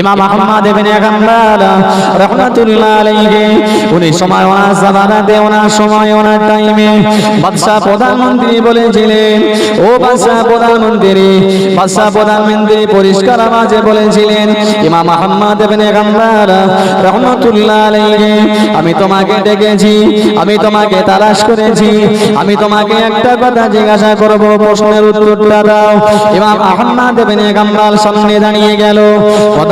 ইমাম আহমদ ইবনে রাহমাতুল্লাহ আলাইহি, উনি সময় ওনার ওনার সময় ওনার টাইমে বাদশা প্রধানমন্ত্রী বলেছিলেন, ও বাদশা প্রধানমন্ত্রী বাদশা প্রধানমন্ত্রী পরিষ্কার আওয়াজে বলেছিলেন, ইমাম আহমদ ইবনে রাহমাতুল্লাহ আলাইহি, আমি তোমাকে ডেকেছি, আমি তোমাকে তালাশ করেছি, আমি তোমাকে একটা কথা জিজ্ঞাসা করব, প্রশ্নের উত্তরটা দাও। ইমাম আহমদ ইবনে হাম্বল সামনে দাঁড়িয়ে গেল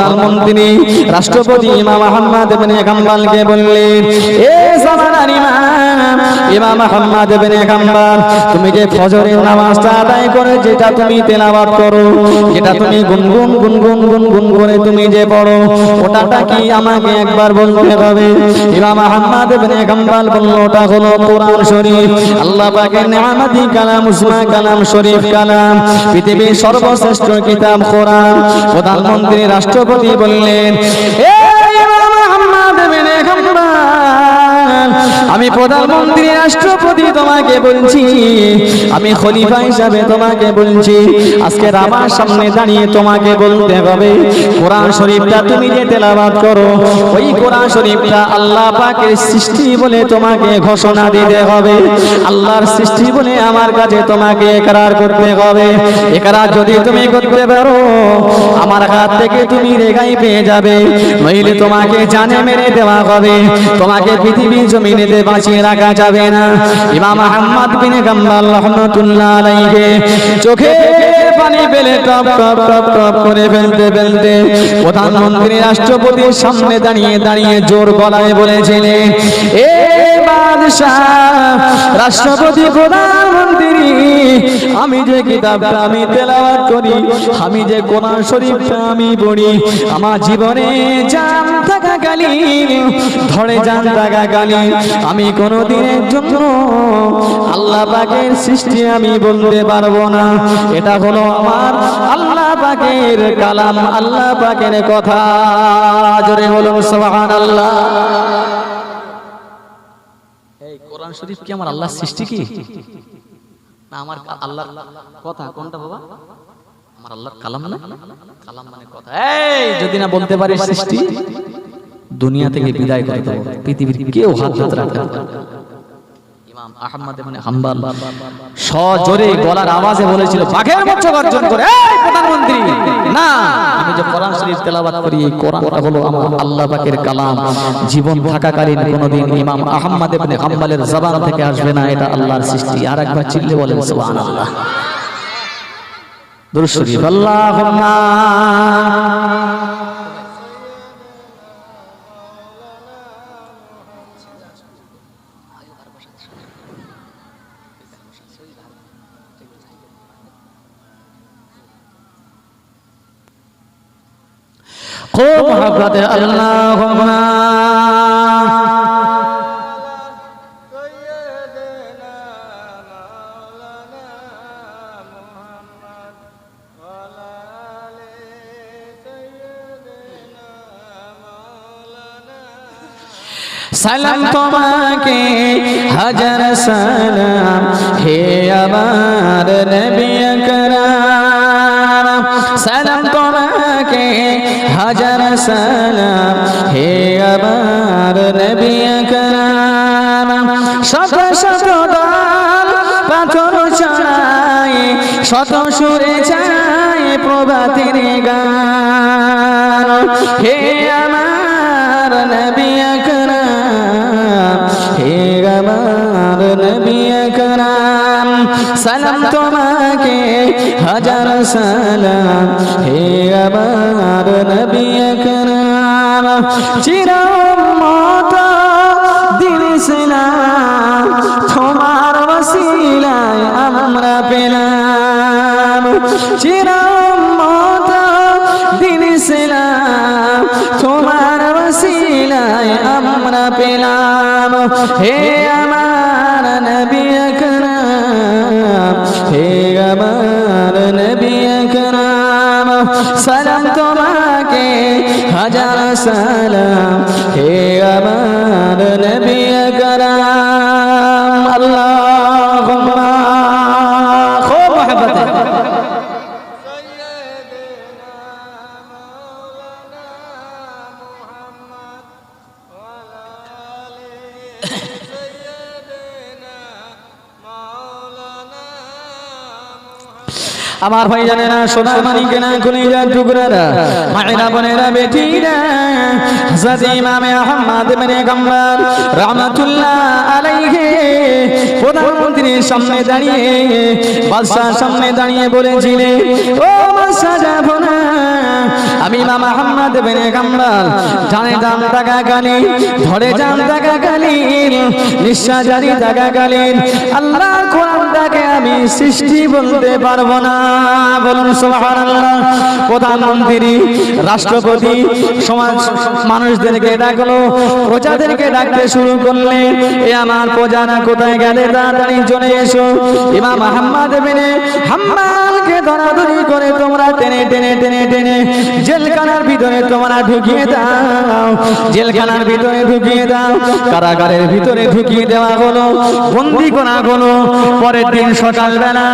প্রধানমন্ত্রী রাষ্ট্রপতি ইমাম আহমদ ইবনে হাম্বলকে বললেন, এ জামানার ইমাম ইমাম আহমদ ইবনে হাম্বল, তুমি যে ফজরের নামাজটা আদায় করে, যেটা তুমি তেলাওয়াত করো, যেটা তুমি গুনগুন গুনগুন গুনগুন করে তুমি যে পড়ো, ওটাটা কি আমাকে একবার বলতে হবে? ইমাম আহমদ ইবনে হাম্বল বলল, ওটা হলো কোরআন শরীফ। আল্লাহ পাকের নেয়ামতি কালাম, উসমা কালাম, শরীফ কালাম, পৃথিবীর সর্বশ্রেষ্ঠ কিতাব কোরআন। প্রধানমন্ত্রী, রাষ্ট্রপতি বললেন আমি প্রধানমন্ত্রী রাষ্ট্রপতি তোমাকে বলছি। আমি খলিফা হিসাবে তোমাকে বলছি। আজকে আমার সামনে দাঁড়িয়ে তোমাকে বলতে হবে। কোরআন শরীফটা তুমি যে তেলাবাদ করো। ওই কোরআন শরীফটা আল্লাহ পাকের সৃষ্টি বলে তোমাকে ঘোষণা দিতে হবে। আল্লাহর সৃষ্টি বলে আমার কাছে তোমাকে একরার করতে হবে। একরার যদি তুমি করতে পারো আমার হাত থেকে তুমি রেগাই পেয়ে যাবে। নইলে তোমাকে জানে মেরে দেওয়া হবে। তোমাকে পৃথিবীর বাঁচিয়ে রাখা যাবে না। বিন গাম্বাল রহমতুল্লাহ চোখে পানি পেলে টপ টপ টপ টপ করে ফেলতে ফেলতে প্রধানমন্ত্রী রাষ্ট্রপতির সামনে দাঁড়িয়ে দাঁড়িয়ে জোর গলায় বলেছিলেন, এ রাষ্ট্রপতি, প্রধানমন্ত্রী, আমি যে কিতাবটা আমি তেলাওয়াত করি, আমি যে কোরআন শরীফটা আমি পড়ি, আমার জীবনে জান থাকাকালীন, ধরে জান থাকাকালীন, আমি কোনো দিনের জন্য আল্লাহ পাকের সৃষ্টি আমি বলতে পারব না। এটা হলো আমার আল্লাহ পাকের কালাম, আল্লাহ পাকের কথা। জোরে বলুন, সুবহানাল্লাহ। এই কোরআন শরীফ কি আমার আল্লাহর সৃষ্টি কি? না, আমার আল্লাহর কথা কোনটা বাবা? আমার আল্লাহর কালাম না? কালাম মানে কথা। এই, যদি না বলতে পারে সৃষ্টি, দুনিয়া থেকে বিদায় করে পৃথিবীর কেউ হাত হাত। ইমাম আহমদ ইবনে হাম্বল সজোরে গলার আওয়াজে বলেছিল বাঘের মতো গর্জন করে এই প্রধানমন্ত্রী না আমি যে কোরআন শরীফ তেলাওয়াত করি এই কোরআনটা হলো আমার আল্লাহ পাকের কালাম। জীবন থাকাকালীন কোনোদিন ইমাম আহমদ ইবনে হাম্বলের জবান থেকে আসবে না এটা আল্লাহর সৃষ্টি। আর একবার চিল্লে বলেন সুবহানাল্লাহ। দুরূদ শরীফ। আল্লাহুম্মা খুব মহব্বতে আল্লাহুম্মা সালাম তোমাকে হাজার সালাম হে আমার নবী হাজার সালাম। হে আমার নবী আকরাম, শত শত দল পাথর চড়াই শত সুরে চাই প্রভাতের গান। হে আমার নবী আকরাম, হে আমার নবী আকরাম, সালাম তোমাকে হাজার সালাম। হে আমার নবী আকরাম, চিরমত দিন ইসলাম, তোমার ওসিলায় আমরা পেলাম। চিরমত দিন ইসলাম, তোমার আমরা পেলাম। হে হাজার সালাম। আমার ভাই জানে না, সোনা মানিকে না খুলে যা টুকরারা। মায়েরা, বোনেরা, বেটিরা ইমাম আহমদ ইবনে গাম্বার রাহমাতুল্লাহ সামনে দাঁড়িয়ে সামনে দাঁড়িয়ে ও বাদশা না। আমি ইমাম আহমদ ইবনে গাম্বার। জানে জান টাকা কালি ধরে কালি নিঃশ্বাস জারি কোরআনটাকে আমি সৃষ্টি বলতে পারব না। বলুন প্রধানমন্ত্রী, রাষ্ট্রপতি, সমাজ মানুষদেরকে ডাকলো, প্রজাদেরকে ডাকতে শুরু করলেন এ আমার প্রজারা কোথায় গেলে তাড়াতাড়ি চলে এসো? ইমাম আহম্মদ বিনে হাম্মালকে ধরাধরি করে তোমরা টেনে টেনে টেনে টেনে জেলখানার ভিতরে তোমরা ঢুকিয়ে দাও। জেলখানার ভিতরে ঢুকিয়ে দাও। কারাগারের ভিতরে ঢুকিয়ে দেওয়া হলো, বন্দি করা হলো। পরের দিন সকালবেলা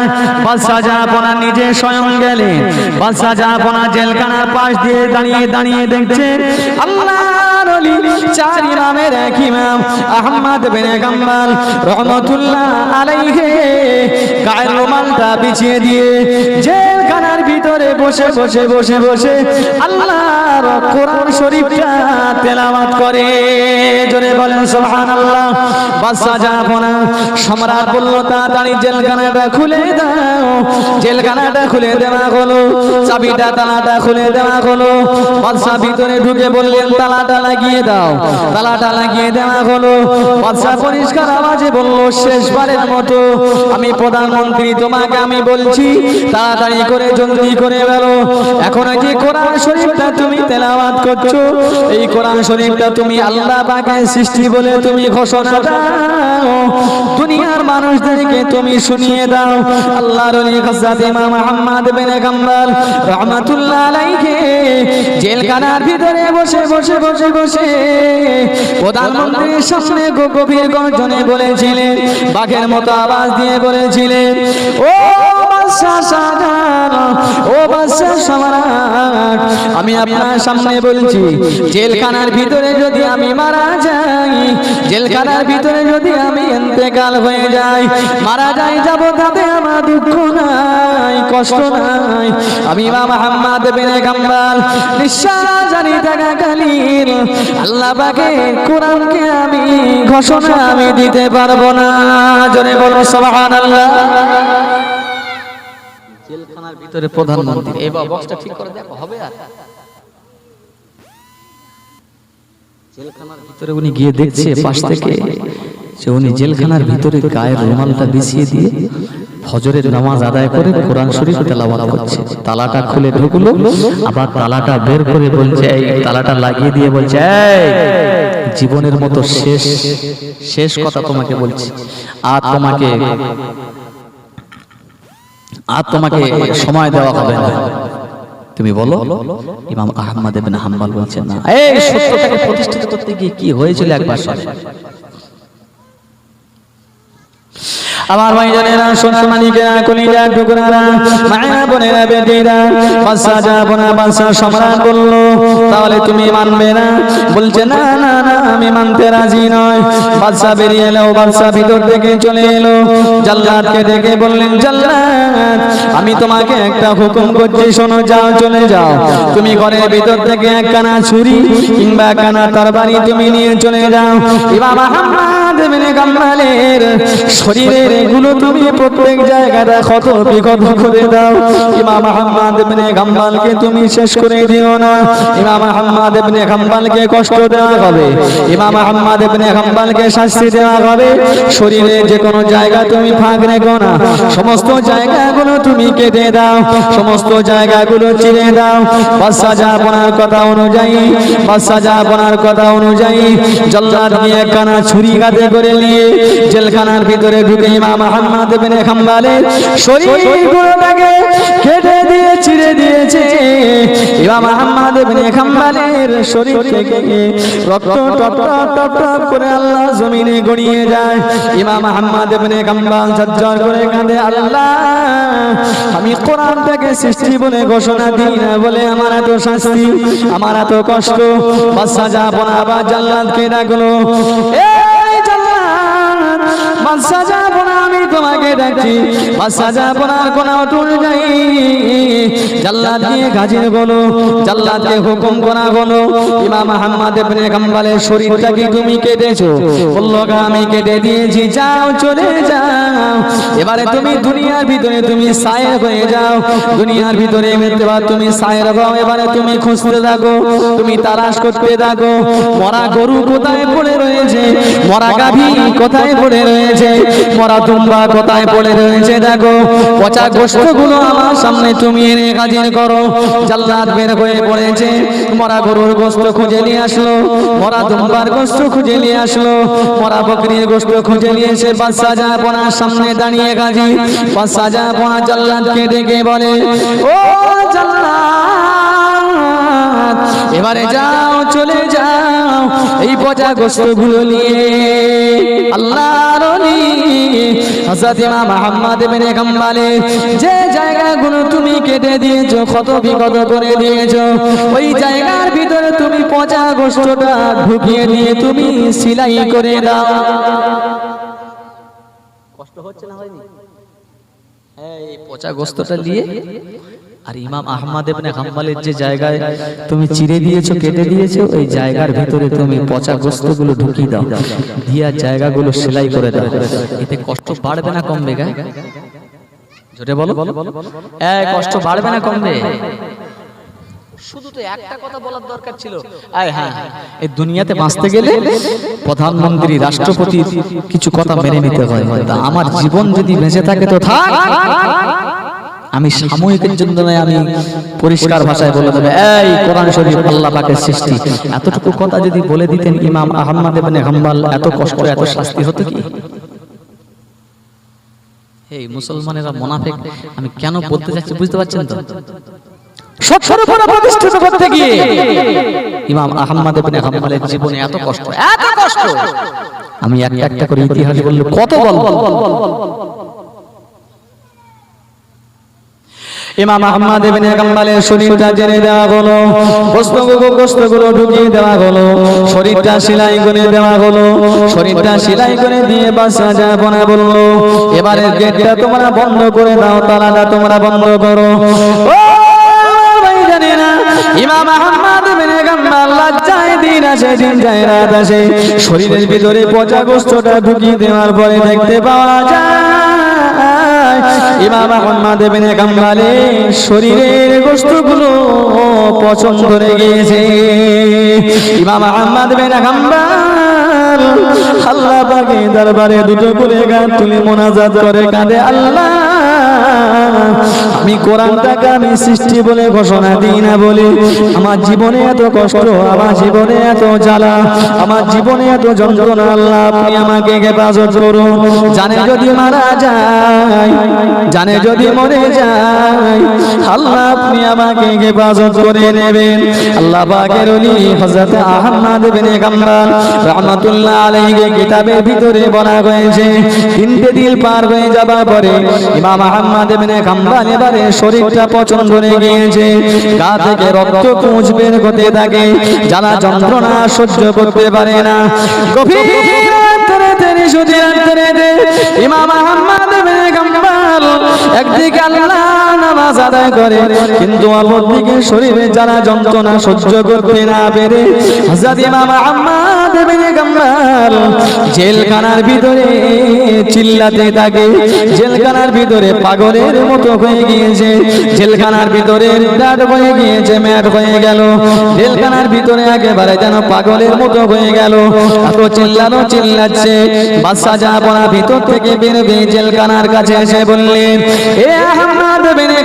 বাদশাহ জাহাপনা নিজে স্বয়ং গেলেন বাদশাহ জাহাপনা জেলখানার পাশ দিয়ে দাঁড়িয়ে দাঁড়িয়ে দেখছে আল্লাহ রহমতুল্লাহ আলাইহি। গায়ের রুমালটা বিছিয়ে দিয়ে ভিতরে বসে বসে বসে বসে আল্লাহর কোরআন শরীফটা তেলাওয়াত করে। জোরে বলেন, সুবহানাল্লাহ। বাদশাহ জাহাপনা সম্রাট বলল, তাড়াতাড়ি জেলখানাটা খুলে দাও। জেলখানাটা খুলে দেওয়া হলো, চাবিটা তালাটা খুলে দেওয়া হলো। বাদশাহ ভিতরে ঢুকে বললেন, তালাটা লাগিয়ে দাও। তালাটা লাগিয়ে দেওয়া হলো। বাদশাহ পরিষ্কার আওয়াজে বলল, শেষবারের মতো আমি প্রধানমন্ত্রী, তোমাকে আমি বলছি, তাড়াতাড়ি করে জলদি করে বেরো এখন যে কোরআন শরীফটা তুমি তেলাওয়াত করছ? এই কোরআন শরীফটা তুমি আল্লাহ পাকের সৃষ্টি বলে তুমি ঘোষণা দাও। দুনিয়ার মানুষদেরকে তুমি শুনিয়ে দাও। ইমাম মুহাম্মদ বিন গাম্বাল রাহমাতুল্লাহ আলাইহি জেলখানার ভিতরে বসে বসে বসে বসে প্রধানমন্ত্রীর সামনে গভীর গর্জনে বলেছিলেন, বাঘের মতো আওয়াজ দিয়ে বলেছিলেন, ও আমি আপনার সামনে বলছি, জেলখানার ভিতরে যদি আমি মারা যাই, জেলখানার ভিতরে যদি আমি ইন্তেকাল হয়ে যাই, মারা যাই, যাব তাতে আমার দুঃখ নাই, কষ্ট নাই। আমি ইমাম মুহাম্মদ বিন গাম্বাল নিঃশ্বাস জারি থাকা কালীন আল্লাহ পাকে কোরআনকে আমি ঘোষণা আমি দিতে পারব না। জনে বলো সুবহানাল্লাহ। ভিতরে প্রধানমন্ত্রী। এবার বক্সটা ঠিক করে দেখো হবে আর? জেলখানার ভিতরে উনি গিয়ে দেখছে পাশ থেকে যে উনি জেলখানার ভিতরে গায়ের রুমালটা বিছিয়ে দিয়ে ফজরের নামাজ আদায় করে কোরআন শরীফ তেলাওয়াত করছে। তালাটা খুলে ঢুকলো আবার তালাটা বের করে বলছে এই তালাটা লাগিয়ে দিয়ে বলছে এই জীবনের মতো শেষ শেষ কথা তোমাকে বলছি। আর তোমাকে আর তোমাকে সময় দেওয়া হবে না। তুমি বলো ইমাম আহমদ ইবনে হাম্বাল বলছেন না। এই সত্যটাকে প্রতিষ্ঠিত করতে গিয়ে কি হয়েছিল একবার শুনে আমার ভাই জানেরা সোনার মানিকেরা কলিজা টুকরারা মায়েরা বোনেরা, বেটিরা বাদশা যাবনা বাদশা সম্রাট বলল, তাহলে তুমি মানবে না? বলছে, না না না, আমি মানতে রাজি নয় বাদশা বেরিয়ে এলো বাদশা ভিতর থেকে চলে এলো। জাল্লাদকে ডেকে বললেন, জাল্লাদ, আমি তোমাকে একটা হুকুম করছি, শোনো, যাও, চলে যাও। তুমি ঘরের ভিতর থেকে একখানা ছুরি কিংবা একখানা তরবারি তুমি নিয়ে চলে যাও। ইমাম আহমদ ইবনে গাম্মালের শরীরের এগুলো তুমি প্রত্যেক জায়গাটা ক্ষত বিক্ষত করে দাও। ইমাম আহমদ ইবনে গাম্বালকে তুমি শেষ করে দিও না। ইমাম আহমদ ইবনে গাম্বালকে কষ্ট দেওয়া হবে। ইমাম আহমদ ইবনে গাম্বালকে শাস্তি দেওয়া হবে। শরীরে যে কোনো জায়গা তুমি ফাঁক রেখো না। সমস্ত জায়গাগুলো তুমি কেটে দাও। সমস্ত জায়গাগুলো চিরে দাও। বাদশা জাহাপনার কথা অনুযায়ী বাদশা জাহাপনার কথা অনুযায়ী, জল্লাদ নিয়ে কানা ছুরি কাঁধে করে নিয়ে জেলখানার ভিতরে ঢুকে ইমাম আহমদ বিন হাম্বালের শরীরগুলোটাকে কেটে দিয়ে চিরে দিয়েছে। ইমাম আহমদ বিন হাম্বালের শরীর থেকে রক্ত টপ টপ টপ করে আল্লাহ জমিনে গড়িয়ে যায়। ইমাম আহমদ বিন হাম্বাল ঝরঝর করে কাঁদে, আল্লাহ, আমি কোরআন থেকে সৃষ্টি বলে ঘোষণা দিই না বলে আমার এত শাস্তি, আমার এত কষ্ট। বাদশা যাব না আবার জাল্লাদকে ডাকলো? এই জাল্লাদ বাদশা যাব না তোমাকে দেখছি বাদশা জাহাপনার কোন অটুল যাই জাল্লাদ দিয়ে গাজীর বলো জাল্লাদকে হুকুম করা হলো ইমাম আহমদ ইবনে হাম্বলের শরীরটাকে তুমি কেটেছো? বলল গা, আমি কেটে দিয়েছি যাও চলে যাও। এবারে তুমি দুনিয়ার ভিতরে তুমি সায়ের হয়ে যাও। দুনিয়ার ভিতরে এবার তুমি সায়ের হও এবারে তুমি খুঁজতে থাকো তুমি তালাশ করতে থাকো। মরা গরু কোথায় পড়ে রয়েছে? মরা গাভী কোথায় পড়ে রয়েছে? মরা দুম্বা কোথায় পড়ে রয়েছে, দেখো, পচা গোষ্ঠগুলো আমার সামনে তুমি এনে হাজির করো। জাল্লাদ বের হয়ে পড়েছে, মরা গরুর গোস্ত খুঁজে নিয়ে আসলো, মরা দুম্বার গোস্ত খুঁজে নিয়ে আসলো, মরা বকরির গোস্ত খুঁজে নিয়ে এসে বাদশা জাহাপনার সামনে দাঁড়িয়ে গাজি বাদশা জাহাপনা জাল্লাদকে ডেকে বলে, ও জাল্লাদ, এবারে যাও, চলে যাও। এই পচা গোস্তগুলো নিয়ে আল্লাহর হযরত ইমাম মুহাম্মদ ইবনে যে জায়গাগুলো তুমি কেটে দিয়েছ ক্ষত বিক্ষত করে দিয়েছ ওই জায়গার ভিতরে তুমি পচা গোস্তটা ঢুকিয়ে দিয়ে তুমি সেলাই করে দাও। কষ্ট হচ্ছে না হয়নি? এই পচা গোস্তটা নিয়ে আর ইমাম আহমদ ইবনে হাম্বলের যে জায়গায় তুমি চিড়ে দিয়েছ কেটে দিয়েছ ওই জায়গার ভিতরে তুমি পচা গোস্তগুলো ঢুকিয়ে দাও। দিয়া জায়গাগুলো সেলাই করে দাও। এতে কষ্ট বাড়বে না কমবে গা? জোরে বলো। এই কষ্ট বাড়বে না কমবে? শুধু তো একটা কথা বলার দরকার ছিল। আয় হ্যাঁ এই দুনিয়াতে বাঁচতে গেলে প্রধানমন্ত্রী রাষ্ট্রপতির কিছু কথা মেনে নিতে হয়। আমার জীবন যদি বেঁচে থাকে তো থাক। আমি সাময়িকের জন্য নয়, আমি পরিষ্কার ভাষায় বলে দেবে। এই কোরআন শরীফ আল্লাহ পাকের সৃষ্টি। এতটুকু কথা যদি বলে দিতেন ইমাম আহমদ ইবনে হাম্বল এত কষ্ট এত শাস্তি হতো কি? এই মুসলমানেরা মুনাফিক আমি কেন বলতে চাচ্ছি বুঝতে পারছেন তো? সত্যের উপর প্রতিষ্ঠিত করতে গিয়ে ইমাম আহমদ ইবনে হাম্বলের জীবনে এত কষ্ট এত কষ্ট। আমি একটা একটা করে ইতিহাস বললে কত বলব ইমাম আহমদ ইবনে কাম্বালের শরীরটা জেনে দেওয়া হলো বস্ত্রগুলো বস্ত্রগুলো ঢুকিয়ে দেওয়া হলো, শরীরটা সেলাই করে দেওয়া হলো, শরীরটা সেলাই করে দিয়ে বাসা যাবনা বলল এবারে গেটটা তোমরা বন্ধ করে দাও, তালাটা তোমরা বন্ধ করো। ইমাম দিন শরীরের ভিতরে পচা গোস্তটা ঢুকিয়ে দেওয়ার পরে দেখতে পাওয়া যায় ইমাম আহমদ ইবনে কাম্বালে শরীরের গোষ্ঠগুলো পছন্দ করে গিয়েছে। ইমাম আহমদ ইবনে কাম্বাল আল্লাহ পাকে দরবারে দুটো করে গান তুলে মোনাজাত করে কাঁদে। আল্লাহ আমি কোরআনটাকে আমি সৃষ্টি বলে ঘোষণা দিই না বলে। আমার জীবনে এত কষ্ট, আমার জীবনে এত জ্বালা, আমার জীবনে এত যন্ত্রণা, আল্লাহ আপনি আমাকে হেফাজত করুন। জানে যদি মারা যায়, জানে যদি মরে যায়, আল্লাহ আপনি আমাকে হেফাজত করে নেবেন। আল্লাহ পাকের ওলি হযরত আহমদ ইবনে কামরান রাহমাতুল্লাহ আলাইহি কিতাবের ভিতরে বলা হয়েছে, তিনটে দিন পার হয়ে যাবার পরে ইমাম আহমদ শরীরটা পছন্দ গিয়েছে। গা থেকে রক্ত বের হতে থাকে। যারা যন্ত্রণা সহ্য করতে পারে না। শরীরে যারা যন্ত্রণা সহ্য করতে না পেরে জেলখানার ভিতরে চিল্লাতে থাকে। জেলখানার ভিতরে পাগলের মতো হয়ে গিয়েছে, জেলখানার ভিতরে রাত হয়ে গিয়েছে ম্যাট হয়ে গেল। জেলখানার ভিতরে একেবারে যেন পাগলের মতো হয়ে গেল। এত চিল্লানো চিল্লাচ্ছে। বাদশা জাহাপনা ভিতর থেকে বেরোবে জেলখানার কাছে এসে বললেন এ আহমদ বেনে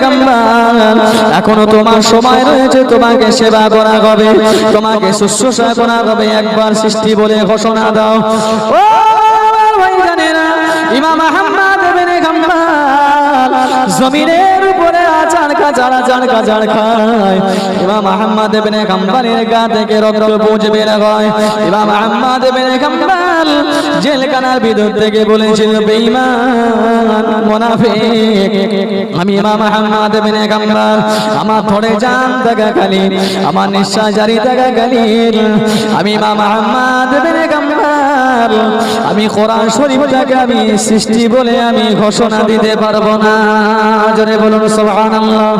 এখনও তোমার সময় রয়েছে, তোমাকে সেবা করা হবে, তোমাকে শুশ্রূষা করা হবে, একবার সৃষ্টি বলে ঘোষণা দাও। ও ইমাম আহমদ বেনে আমি থড়ে জান থাকা আমি আমি কোরআন শরীফটাকে আমি সৃষ্টি বলে আমি ঘোষণা দিতে পারব না। জোরে বলুন, সুবহানাল্লাহ।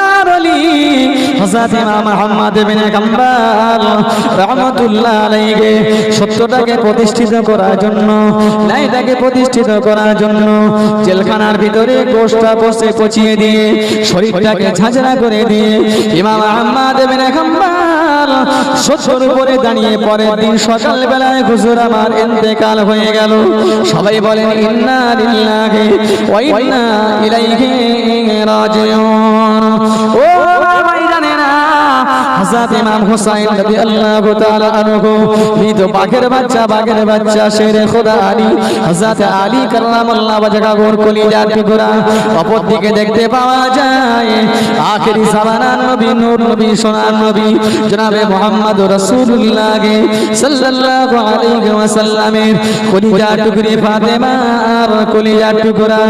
ওলি হযরত ইমাম আহমদ ইবনে কাম্মাল রাহমাতুল্লাহ আলাইহি সত্যটাকে প্রতিষ্ঠিত করার জন্য, ন্যায়টাকে প্রতিষ্ঠিত করার জন্য জেলখানার ভিতরে গোশটা বসে পচিয়ে দিয়ে, শরীরটাকে ঝাঁঝরা করে দিয়ে ইমাম আহমদ ইবনে কাম্মাল সত্যর উপরে দাঁড়িয়ে পরের দিন সকালবেলায় হুজুর আমার ইন্তেকাল হয়ে গেল। সবাই বলেন, ইন্না লিল্লাহি ওয়া ইন্না ইলাইহি রাজিউন। হযরত ইমাম হুসাইন রাদিয়াল্লাহু তাআলা আনহু, মৃত বাঘের বাচ্চা বাঘের বাচ্চা, শেরে খোদা আলী, হযরত আলী কাল্লামাল্লাহ ওয়াজহা গোর কলিজার টুকরা অপর দিকে দেখতে পাওয়া যায়, আখেরি জামানার নবী, নূর নবী, সোনার নবী, জনাবে মুহাম্মদ রাসূলুল্লাহ সাল্লাল্লাহু আলাইহি ওয়াসাল্লামের কলিজার টুকরি ফাতেমার কলিজার টুকরা।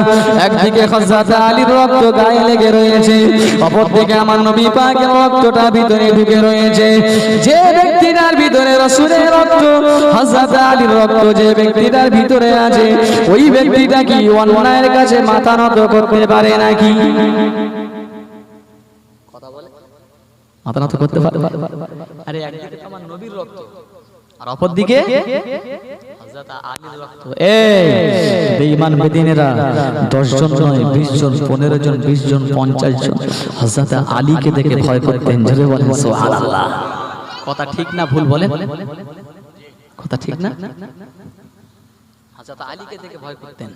একদিকে হযরত আলীর রক্ত গায়ে লেগে রয়েছে অপর দিকে আমার নবী পাকের রক্তটা ভিতরে ঢুকে রয়েছে। যে ব্যক্তিটার ভিতরে রসুলের রক্ত হজরত আলীর রক্ত যে ব্যক্তিটার ভিতরে আছে ওই ব্যক্তিটা কি অন্যায়ের কাছে মাথা নত করতে পারে নাকি? মাথা নত করতে পারে। আরে একদিকে তো আমার নবীর রক্ত আর অপর দিকে হযরত আলীর রক্ত বেঈমান বেদিনেরা 10 জন নয় 20 জন 15 জন 20 জন 50 জন হযরত আলীকে দেখে ভয় করতেন, জোরে বলেন, সুবহানাল্লাহ। কথা ঠিক না ভুল বলেন? কথা ঠিক না? হযরত আলীকে দেখে ভয় করতেন।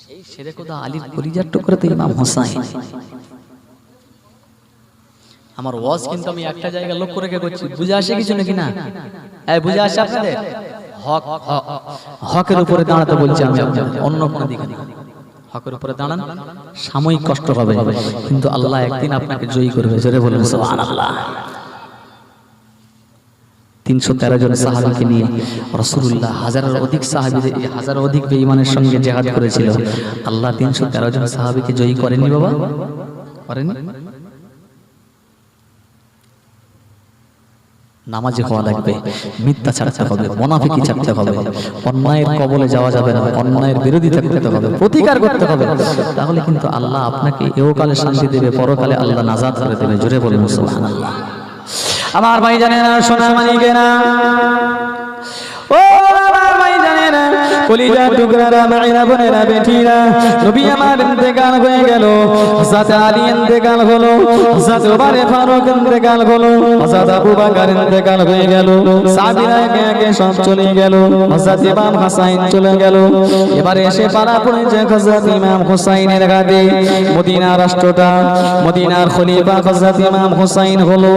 সেই শেরে আলীর কলিজার টুকরাতে ইমাম হোসাইন। আমার ওয়াজ কিন্তু আমি একটা জায়গা লক্ষ্য রেখে করছি। বুঝে আসে কিছু নাকি না? এই, বুঝে আসে আপনাদের? হক হক হকের উপরে দাঁড়াতে বলছি আমি। অন্য কোনো দিকে। হকের উপরে দাঁড়ান সাময়িক কষ্ট হবে। কিন্তু আল্লাহ একদিন আপনাকে জয়ী করবে। জোরে সুবহানাল্লাহ। তিনশো তেরো জন সাহাবিকে নিয়ে রসুল্লাহ হাজারের অধিক সাহাবিদের হাজারের অধিক বেঈমানের সঙ্গে জেহাদ করেছিল। আল্লাহ তিনশো তেরো জন সাহাবিকে জয়ী করেনি বাবা? করেনি নামাজে হওয়া লাগবে মিথ্যা ছাড়তে হবে মোনাফিকি ছাড়তে হবে অন্যায়ের কবলে যাওয়া যাবে না অন্যায়ের বিরোধিতা করতে হবে প্রতিকার করতে হবে। তাহলে কিন্তু আল্লাহ আপনাকে এওকালে শান্তি দেবে পরকালে আল্লাহ নাজাদ করে দেবে জোরে বলে মুসলমান আল্লাহ আমার ভাই জানে না সোনা জানে না কলিজা টুকরারা মায়েরা বোনেরা বেটিরা নবী আমার ইন্তেকাল হয়ে গেল। হযরত আলী ইন্তেকাল হলো। হযরত ওমর ফারুক ইন্তেকাল হলো। হযরত আবু বকর ইন্তেকাল হয়ে গেল। সাহাবীরা একে একে সব চলে গেল। হযরত ইমাম হাসাইন চলে গেল। এবারে এসে পাড়া পড়েছে হযরত ইমাম হুসাইনের ঘাটে। মদিনা রাষ্ট্রটা মদিনার খলিফা হযরত ইমাম হুসাইন হলো।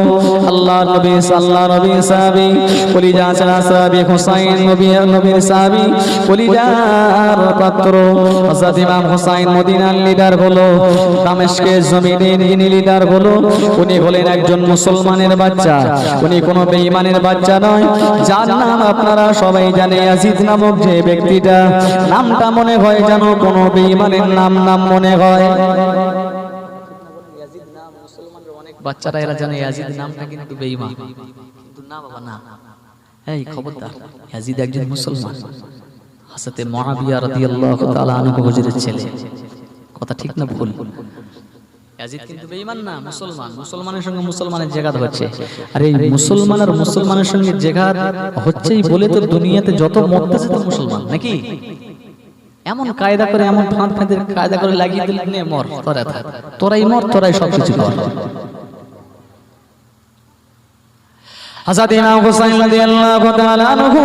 আল্লাহর নবী সাল্লাল্লাহু নবী সাহাবী কলিজা সাহাবী হুসাইন নবী নবীর সাহাবী একজন মুসলমানের বাচ্চা। উনি কোনো বেঈমানের বাচ্চা নয়, যার নাম আপনারা সবাই জানে, ইয়াজিদ নামক যে ব্যক্তিটা। নামটা মনে হয় যেন কোনো বেঈমানের নাম নাম মনে হয়। বাচ্চারা এরা জানে ইয়াজিদ নামটা কিন্তু বেঈমান। না বাবা, না। এই খবরদার, ইয়াজিদ একজন মুসলমান। হাসাতে মুআবিয়া রাদিয়াল্লাহু আনহু হুজুরের ছেলে। কথা ঠিক না ভুল? মুসলমান। আর মুসলমানের সঙ্গে হচ্ছেই বলে দুনিয়াতে যত মুসলমান, নাকি? এমন কায়দা করে, এমন ফাঁদ ফাঁদের কায়দা করে তোরাই মর, তোরাই সব কিছু কর। রাদিয়াল্লাহু তাআলা আনহু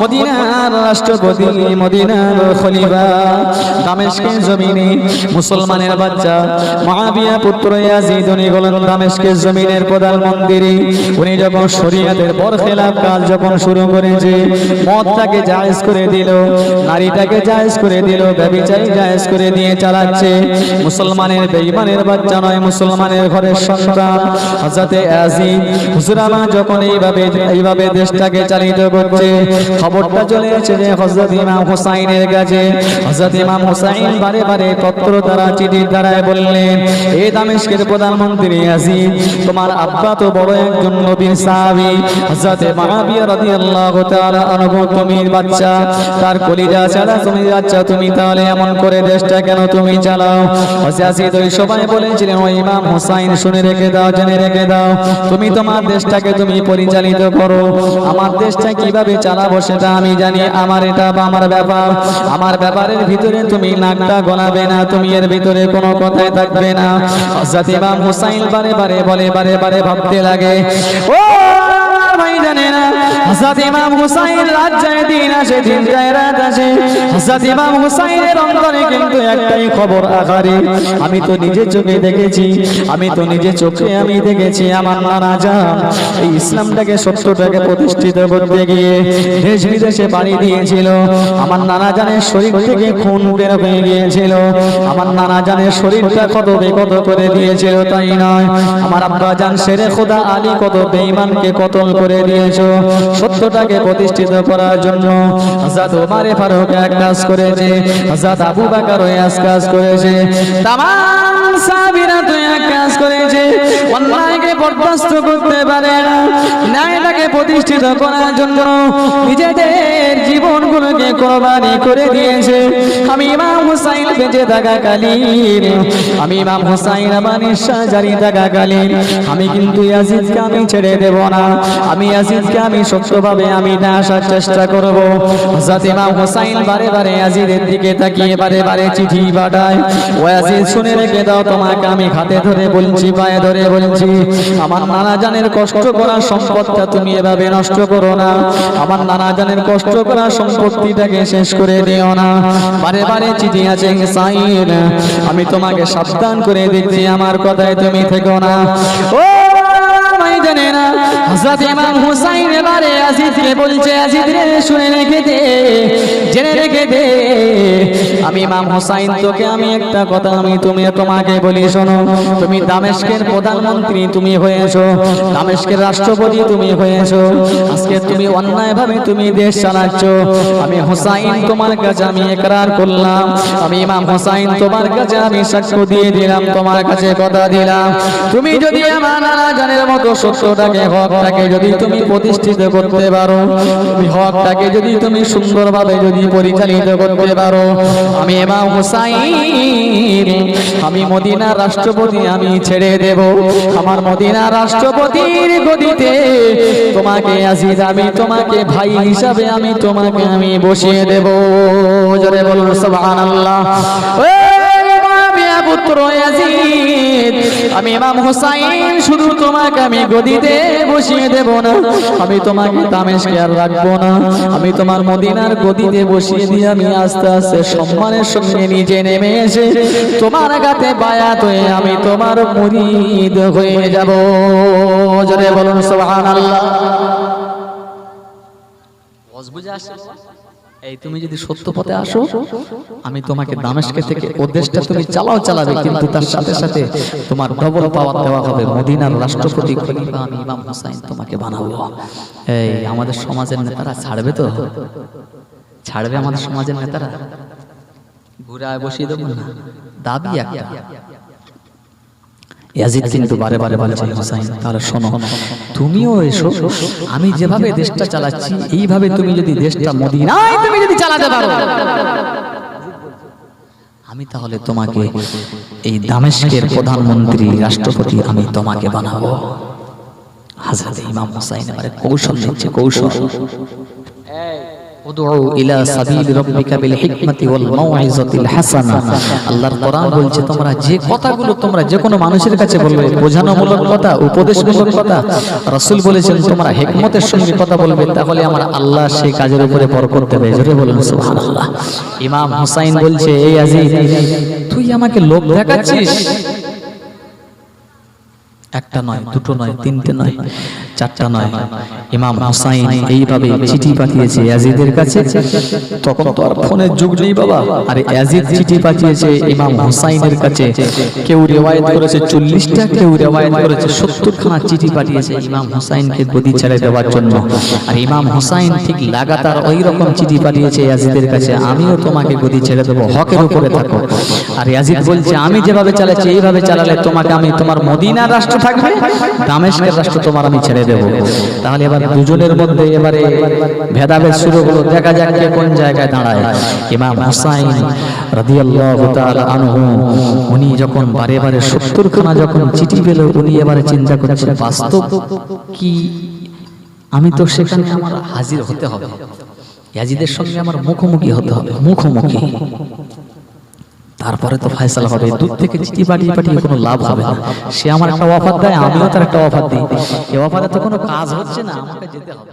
মদিনার রাষ্ট্রপতি, মদিনার খলিফা জমিনে মুসলমানের বাচ্চা মুআবিয়া পুত্র ইয়াজিদ, উনি হলেন দামেস্কের জমিনের উনি যখন শরীয়তের বরখেলাফ কাজ যখন শুরু করেছে, মদটাকে জায়েজ করে দিল, নারীটাকে জায়েজ করে দিল ব্যভিচারী জায়েজ করে দিয়ে চালাচ্ছে। মুসলমানের বেঈমানের বাচ্চা নয়, মুসলমানের ঘরের সন্তান। হযরতে ইয়াজিদ, হুজুরা যখন এইভাবে এইভাবে দেশটাকে চালিত করছে, খবরটা চলে এসেছে হযরত ইমাম হুসাইনের কাছে। হযরত ইমাম হুসাইন বারে বারে পত্র দ্বারা, চিঠির দ্বারায় বললেন এই দামেশকের প্রধানমন্ত্রী আসিফ তোমার আব্বা তো বড় একজন নবীর সাহাবী। হযরত মুআবিয়া রাদিয়াল্লাহু তাআলা আনহু তুমি বাচ্চা, তার কলিজা ছাড়া তুমি যাচ্ছ তুমি তাহলে এমন করে দেশটা কেন তুমি চালাও? হযরত ওই সবাই বলেছিলেন ওই ইমাম হুসাইন, শুনে রেখে দাও, জেনে রেখে দাও। তুমি তোমার দেশটাকে তুমি পরিচালিত করো। আমার দেশটা কীভাবে চালাবো সেটা আমি জানি। আমার এটা বা আমার ব্যাপার। আমার ব্যাপারের ভিতরে তুমি নাকটা গলাবে না। তুমি এর ভিতরে কোনো কথাই থাকবে না। হুসাইন বারে বারে বলে, বারে বারে ভাবতে লাগে, ও আমি তো নিজে চোখে দেখেছি, আমি তো নিজে চোখে আমি দেখেছি আমার নানা জান। এই ইসলামটাকে সত্যটাকে প্রতিষ্ঠিত করতে গিয়ে দেশ বিদেশে বাড়ি দিয়েছিল। আমার নানা জানের শরীর থেকে খুন বের হয়ে গিয়েছিল। আমার নানা জানের শরীরটা কত বেকত করে দিয়েছিল তাই নয়। আমার আব্বা জান শেরে খোদা আলী কত বেঈমানকে কতল করে দিয়েছ। সত্যটাকে প্রতিষ্ঠিত করার জন্য ওমর ফারুক এক কাজ করেছে। আবু এক কাজ করেছে। তাম সাহাবীরা তো এক কাজ করেছে। অন্যায়কে বরদাস্ত করতে পারে না। ন্যায়টাকে প্রতিষ্ঠিত করার জন্য নিজেদের জীবনগুলোকে কোরবানি করে দিয়েছে। আমি ইমাম হুসাইন বেঁচে আমি ইমাম হুসাইন আমার নিঃশ্বাস জারি আমি কিন্তু ইয়াজিদকে আমি ছেড়ে দেব না। আমি ইয়াজিদকে আমি সত্যভাবে আমি না আসার চেষ্টা করব। হযরত ইমাম হুসাইন বারে বারে ইয়াজিদের দিকে তাকিয়ে বারে বারে চিঠি পাঠায়। ও ইয়াজিদ শুনে রেখে দাও, তোমাকে আমি হাতে ধরে বলছি, পায়ে ধরে বলছি, আমার নানা জানের কষ্ট করার সম্পদটা তুমি এভাবে নষ্ট করো না। আমার নানা জানের কষ্ট করার সম্পত্তিটাকে শেষ করে দিও না। বারে বারে চিঠি আছে সাইন আমি তোমাকে সাবধান করে দিচ্ছি আমার কথায় তুমি থেকো না। ও জানে না। হযরত ইমাম হুসাইন এবারে আজিদকে বলছে আজিদ রে শুনে রেখে দে, জেনে রেখে দে। আমি ইমাম হুসাইন, তোকে আমি একটা কথা আমি তুমি তোমাকে বলি, শোনো। তুমি প্রধানমন্ত্রী, তুমি হয়েছো। দামেস্কের রাষ্ট্রপতি, তুমি হয়েছো। আজকে তুমি তুমি দেশ চালাচ্ছ। আমি হুসাইন তোমার কাছে আমি একরার করলাম। আমি ইমাম হুসাইন তোমার কাছে আমি সাক্ষ্য দিয়ে দিলাম, তোমার কাছে কথা দিলাম। তুমি যদি আমার জানের মতো সত্যটাকে, হকটাকে যদি তুমি প্রতিষ্ঠিত করতে পারো হকটাকে যদি তুমি সুন্দরভাবে যদি পরিচালিত করতে পারো, আমি ইমাম হুসাইন, আমি মদিনার রাষ্ট্রপতি, আমি ছেড়ে দেব। আমার মদিনার রাষ্ট্রপতির গদিতে তোমাকে আজিজ, আমি তোমাকে ভাই হিসাবে, আমি তোমাকে আমি বসিয়ে দেব। জোরে বলুন, সুবহানাল্লাহ। পুত্র ইয়াজিদ আমি ইমাম হুসাইন, শুধু তোমাকে আমি গদিতে বসিয়ে দেব না। আমি তোমাকে দামেশকে আর রাখব না। আমি তোমার মদিনার গদিতে বসিয়ে দিয়ে আমি আস্তে আস্তে সম্মানের সঙ্গে নিজে নেমে এসে তোমার গাতে বায়াত হয়ে আমি তোমার মুরিদ হয়ে যাব। জোরে বলুন, সুবহানাল্লাহ। এই তুমি যদি সত্য পথে আসো আমি তোমাকে দামেশকে থেকে ওদেশটা তুমি চালাও চালাবে কিন্তু তার সাথে সাথে তোমার ডবল পাওয়ার দেওয়া হবে মদিনার রাষ্ট্রপতি খলিফা আমি ইমাম হুসাইন তোমাকে বানাবো। এই আমাদের সমাজের নেতারা ছাড়বে তো? ছাড়বে আমাদের সমাজের নেতারা? ঘুরায় বসিয়ে দেবো না। দাবি একটা। ইয়াজিদ কিন্তু বারে বারে বলছে হুসাইন তাহলে শোনো তুমিও এসো আমি যেভাবে দেশটা চালাচ্ছি এইভাবে তুমি যদি দেশটা মদিনায় তুমি যদি চালাতে পারো। আমি তাহলে তোমাকে এই দামেস্কের প্রধানমন্ত্রী রাষ্ট্রপতি আমি তোমাকে বানাবো। হাজরত ইমাম হুসাইন কৌশল নিচ্ছে কৌশল। তোমরা যে কথাগুলো তোমরা যে মানুষের কাছে বলবে, বোঝানোমূলক কথা, উপদেশমূলক কথা, রাসূল বলেছেন তোমরা হিকমতের সঙ্গে কথা বলবে, তাহলে আমার আল্লাহ সেই কাজের উপরে বরকত দেবে। জোরে তুই আমাকে লোভ দেখাচ্ছিস? একটা নয় দুটো নয় তিনটে নয় চারটা নয়। ইমাম হুসাইন এইভাবে চিঠি পাঠিয়েছে ইয়াজিদের কাছে। তখন তো আর ফোনের যুগ নেই বাবা। আরে ইয়াজিদ চিঠি পাঠিয়েছে ইমাম হুসাইনের কাছে। কেউ রেওয়ায়েত করেছে চল্লিশটা কেউ রেওয়ায়েত করেছে সত্তর খানা চিঠি পাঠিয়েছে ইমাম হুসাইনকে গদি ছেড়ে দেওয়ার জন্য। আর ইমাম হুসাইন ঠিক লাগাতার ওই রকম চিঠি পাঠিয়েছে ইয়াজিদের কাছে। আমিও তোমাকে গদি ছেড়ে দেবো হকের উপরে থাকো। আর ইয়াজিদ বলছে আমি যেভাবে চালাচ্ছি এইভাবে চালালে তোমাকে আমি তোমার মদিনা রাষ্ট্র থাকবে? দামেস্কের রাষ্ট্র তোমার আমি ছেড়ে দেবো। তাহলে এবার দুজনের মধ্যে এবারে ভেদাভেদ শুরু হলো। দেখা যাক কে কোন জায়গায় দাঁড়ায়। ইমাম হুসাইন রাদিয়াল্লাহু তাআলা আনহু, উনি যখন বারে বারে সত্তর খানা যখন চিঠি পেল, উনি এবারে চিন্তা করছেন, বাস্তব কি? আমি তো সেখানে আমার হাজির হতে হবে। ইয়াজিদের সঙ্গে আমার মুখোমুখি হতে হবে। মুখোমুখি। তারপরে তো ফয়সালা হবে। দূর থেকে চিঠি পাঠিয়ে পাঠিয়ে কোনো লাভ হবে না। সে আমার একটা অফার দেয়, আমিও তার একটা অফার দিই। এ অফারে তো কোনো কাজ হচ্ছে না, আমাকে যেতে হবে।